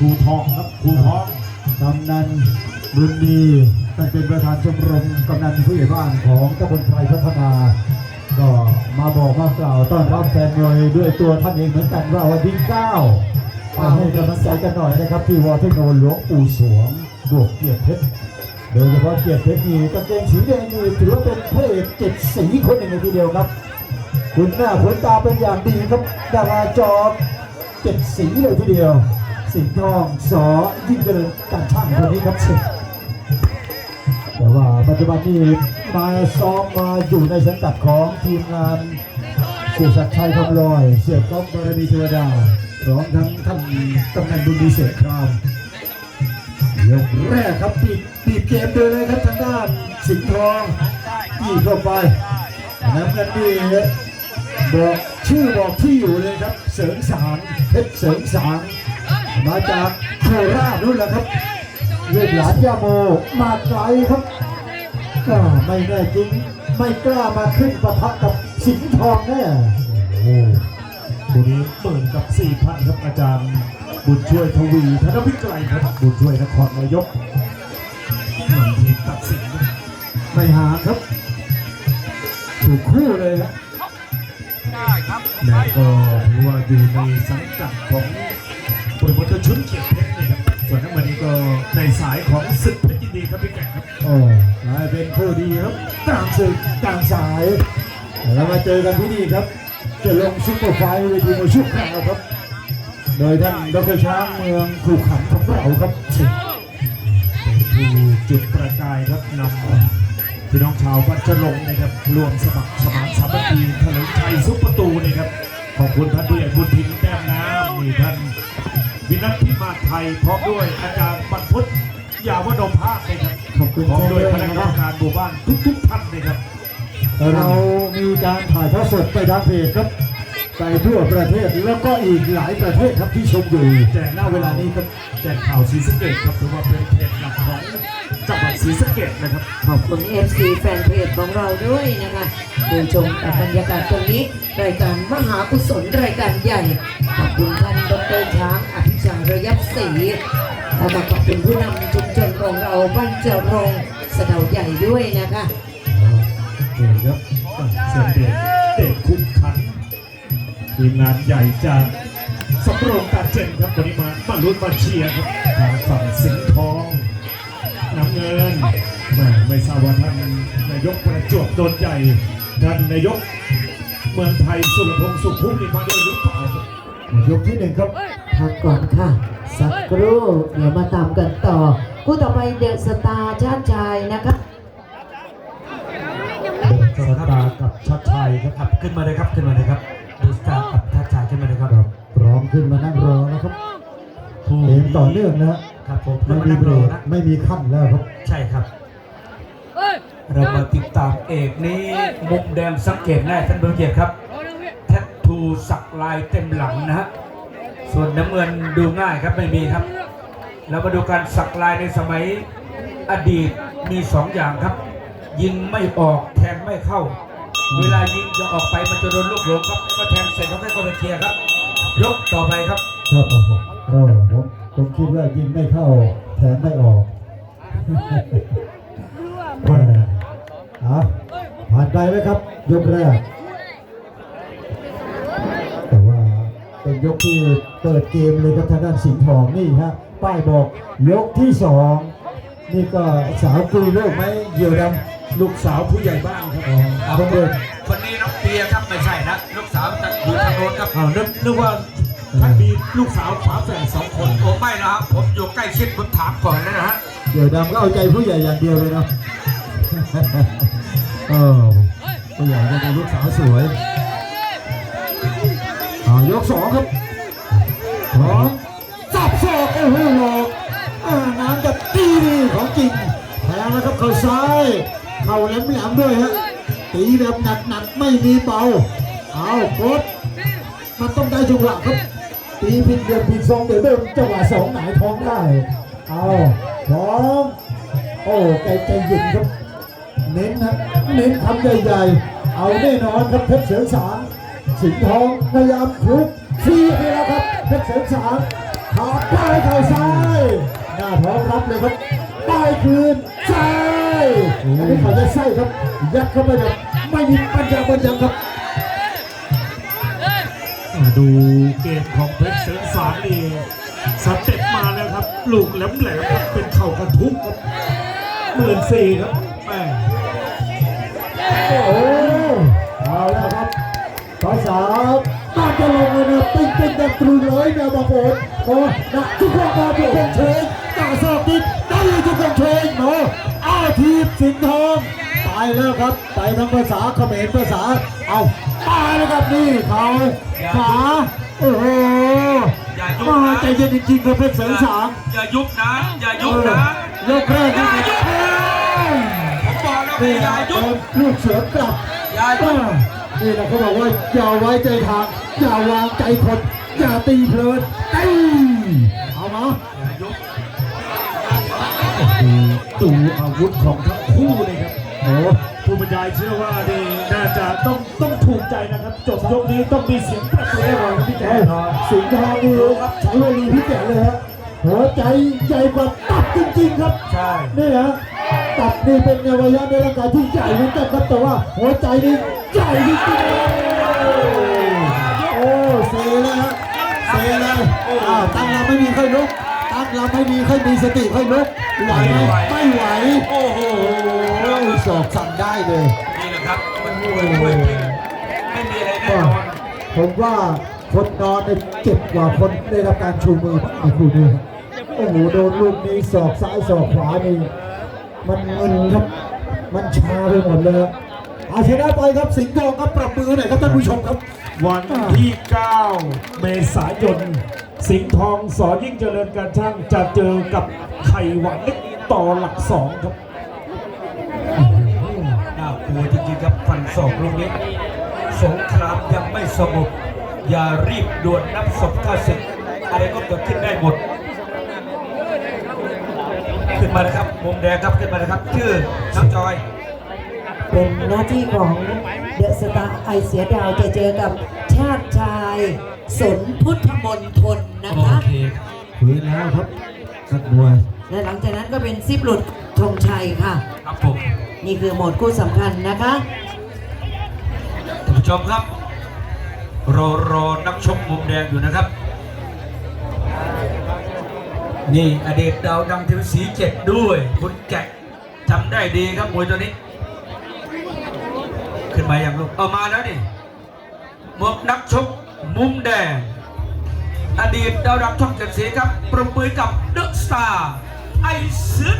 ครูทองครับครูทองกำนันบุญมีท่านเป็นประธานชมรมกำนันผู้ใหญ่บ้านของตำบลไทยพัฒนา ก็มาบอกมากล่าวต้อนรับแฟนมวยด้วยตัวท่านเองเหมือนกันว่าวันที่9มาให้กำลังใจกันหน่อยนะครับ ที่วอเทคโนหลวงปู่สวงบวกเกียรติเพชรโดยเฉพาะเกียรติเพชรนี่กางเกงสีแดงนี่ถือว่าเป็นพระเอกเจ็ดสีคนหนึ่งทีเดียวครับ คุณหน้าขนตาเป็นอย่างดีครับดาราจอเจ็ดสีเลยทีเดียว สิงห์ทองสอยิ่งเจริญการช่างคนนี้ครับแต่ว่าปัจจุบันนี้มาซ้อมมาอยู่ในสังกัดของทีมงานสียศักดิ์ชัยคำลอย เสียก๊อฟบารมีเทวดาพร้อมทั้งท่านกำนันบุญดีเสกครามยกแรกครับปีบปีบเกมเลยนะครับทางด้านสิงห์ทองกี่เข้าไปน้ำเงินนี่บอกชื่อบอกที่อยู่เลยครับ เสริงสารเพชรเสริงสาร มาจากโคราชนู่นแหละครับลูกหลานยาโมมาไกลครับก็ไม่แน่จริง ไม่กล้ามาขึ้นประทับกับสิงห์ทองแน่โอ้ตัวนี้หมื่นกับสี่พันครับอาจารย์ บุญช่วยทวีธนวิกรครับบุญช่วยนครนายกหนึ่งทีมตัดสินครับไม่หาครับถูกคู่เลยครับแล้วก็ถือว่าอยู่ในสังกัดของบริบท ชุนเกียรติเพชรนะครับส่วนทั้งหมดนี้ก็ในสายของศึกเพชรยินดีครับพี่แก่ครับโอ้กลายเป็นคู่ดีครับต่างศึกต่างสายแล้วมาเจอกันที่นี่ครับ จะลงซุปเปอร์ไฟท์เวทีมวยชุกแข่งครับ โดยท่านดรช้างเมืองขู่ขันของเราครับเป็นผู้จุดประกายครับนำพี่น้องชาววัดจะลงค์นะครับรวมสมัครสมานสามัคคีเถลิงชัยซุปประตูนะครับขอบคุณท่านผู้ใหญ่บุญทินแต้มน้ำนี่ท่าน วินัทพิมาศไทยพร้อมด้วยอาจารย์บรรพุทธยาวดมภาคนะครับขอบคุณพร้อมด้วยคแจ้ณะงกรด้วยรมนะครับการหมู่บ้านทุกๆท่านนะครับ เรามีการถ่ายทอดสดไปทางเพจครับ ไปทั่วประเทศแล้วก็อีกหลายประเทศครับที่ชมอยู่แจ้งหน้าเวลานี้ครับแจ้งข่าวศรีสะเกดครับถือว่าเป็นเพจหลักของจังหวัดศรีสะเกดนะครับขอบคุณ FC แฟนเพจของเราด้วยนะคะดูชมกับบรรยากาศตรงนี้รายการมหากุศลรายการใหญ่ขอบคุณท่านดรช้างอภิชาระยับศรีแล้วก็ขอบคุณผู้นำชุมชนของเราบ้านเจรงสะเดาใหญ่ด้วยนะคะโอเคครับเสียงเด็กเด็กคุ้มขัน ทีมงานใหญ่จากสำโรงตาเจนครับวันนี้มามาลุ้นมาเชียร์ครับทางฝั่งสิงห์ทองน้ำเงินแหม่ไม่ทราบว่าท่านนายกประจวบโดนใหญ่ท่านนายกเมืองไทยสุรพงศ์สุขุมนี่มาด้วยหรือเปล่าครับยกที่หนึ่งครับพักก่อนค่ะ สักครู่เดี๋ยวมาตามกันต่อคู่ต่อไปเดอะสตาร์ชาติชายนะคะสตาร์กับชัดชัยครับครับขึ้นมาเลยครับขึ้นมาเลยครับดูสตาร์กับท่าชาย ขึ้นมาเลยครับครับพร้อมขึ้นมานั่งรอนะครับผู้เกมต่อเนื่องนะฮะครับผมไม่ขึ้นมามีนั่งเบรรอกนะไม่มีขั้นแล้วครับ ใช่ครับ เรามาติดตามเอกนี้มุกแดงสังเกตแน่ท่านผู้เกียรติครับแทททูสักลายเต็มหลังนะฮะส่วนน้ำเงินดูง่ายครับไม่มีครับ เรามาดูการสักลายในสมัยอดีตมีสองอย่างครับ ยิงไม่ออกแทงไม่เข้า เวลายิงจะออกไปมันจะโดนลูกหลงครับก็แทงเสร็จต้องให้คนมาเคลียร์ครับ ยกต่อไปครับครับผมโอ้ผมผมคิดว่ายิงไม่เข้าแถมไม่ออกเออเอาผ่านไปไหมครับ ยกแรก แต่ว่าเป็นยกที่เปิดเกมเลยครับทางด้านสิงห์ทองนี่ฮะป้ายบอกยกที่สองนี่ก็สาวกุยเลิกไหมเหยี่ยวดำ ลูกสาวผู้ใหญ่บ้านครับอ๋อต้องเดินคนนี้น้องเปียครับไม่ใช่นะลูกสาวจะอยู่ทางโน้นครับอ้าวนึกนึกว่าท่านมีลูกสาวฝาแฝดสองคนผมไม่นะครับผมอยู่ใกล้ชิดผมถามก่อนเลยนะฮะเหยี่ยวดำก็เอาใจผู้ใหญ่อย่างเดียวเลยเนาะเออผู้ใหญ่ก็เป็นลูกสาวสวยเอายกสองครับพร้อมสับศอกโอ้โหหลอกอ่าน้ำจะตีดีของจริงแทงแล้วครับเข่าซ้าย เข่าแหลมๆด้วยฮะตีแบบหนักๆไม่มีเบาเอาโคตรมันต้องได้จังหวะครับตีผิดเดือนผิดทรงเดี๋ยวเดิมจังหวะสองหงายท้องได้เอาพร้อมโอ้ใจใจเย็นครับ เน้นนะเน้นคำใหญ่ๆเอาแน่นอนครับเพชรเสือสารสิงห์ทองพยายามทุบทีไปแล้วครับเพชรเสือสารขาได้เข่าซ้ายหน้าพร้อมรับเลยครับได้คืนซ้าย อันนี้เขาจะไส้ครับ ยัดเข้าไปแบบไม่มีปัญญาปัญญาครับมาดูเกมของเพชรเสริมสารนี่สเต็ปมาแล้วครับ ลูกแหลมๆครับเป็นเข่ากระทุกครับหมื่นสี่ครับแม่โอ้โหเอาแล้วครับภาษาน่าจะลงเลยนะปิ้งปิ้งดังตรูเลยเนี่ยบางคนโอ้นะทุกคนมาทุกคนเชงตาสอบติดได้ทุกคนเชงเนาะอา ทีพสิงห์ทองตายแล้วครับไปทั้งภาษาเขมรภาษาเอาตายแล้วครับนี่เขาขาโอ้โหอย่ายุบมานะใจเย็นจริงๆครับเพชรเสริมสางอย่ายุบนะอย่ายุบนะยกแรกนี่อย่ายุบผมบอกแล้วนี่อย่ายุบลูกเสือกลับอย่ายุบนี่แหละเขาบอกว่าอย่าไว้ใจทางอย่าวางใจคนอย่าตีเพลินเดูอาวุธของทั้งคู่เลยครับโอ้ผู้บรรยายเชื่อว่านี่น่าจะต้องต้องถูกใจนะครับ จบยกนี้ต้องมีเสียงประตูแน่นอนครับพี่แจ๊เอ้ยคสิงห์ทองนี่ใช้เวลีพิเศษเลยฮะหัวใจใหญ่กว่าตับจริงๆครับใช่นี่ฮะตับนี่เป็นอวัยวะในร่างกายที่ใหญ่เหมือนกันครับแต่ว่าหัวใจนี่ใหญ่จริงๆโอ้เซเลยฮะเซเลยอ้าวตั้งเราไม่มีค่อยลุก ตั้งเราไม่มีค่อยมีสติค่อยลุกไหวไหมไม่ไหว โอ้โหโอ้ยสอบสั่งได้เลยนี่แหละครับมันมวยมวยจริงไม่มีอะไรแน่นอนผมว่าคนนอนเนี่ยเจ็บกว่าคนได้รับการชูมือไอ้คู่นี้ครับโอ้โหโดนลูกนี้ศอกซ้ายศอกขวานี่มันมึนครับมันชาไปหมดเลยครับเอาชนะไปครับสิงห์ทองครับปรับมือหน่อยครับท่านผู้ชมครับ วันที่ 9 เมษายน สิงห์ทองสอยิ่งเจริญการช่างจะเจอกับไข่หวานเล็กต่อหลักสองครับน่ากลัวจริงๆครับฟันศอกลูกนี้ สงครามยังไม่สงบอย่ารีบด่วนนับศพข้าศึกอะไรก็เกิดขึ้นได้หมด ขึ้นมานะครับมุมแดงครับขึ้นมานะครับ ชื่อน้องจอย เป็นหน้าที่ของเดอะสตาร์ไอเสียดาวจะเจอกับชาติชายสนพุทธมนทนนะคะฟื้นแล้วครับนักมวยและหลังจากนั้นก็เป็นซิปหลุดธงชัยค่ะ ครับผมนี่คือโหมดคู่สำคัญนะคะ ท่านผู้ชมครับรอรอนักชกมุมแดงอยู่นะครับ นี่อดีตดาวดังทีวีสีเจ็ดด้วย คุณแกะจำได้ดีครับมวยตัวนี้ ขึ้นมาอย่างลูกเอามาแล้วนี่หมวกนักชกมุมแดง อดีตดาวดับช่องเจ็ดสีครับประมือกับเดอะสตาร์ไอเสือ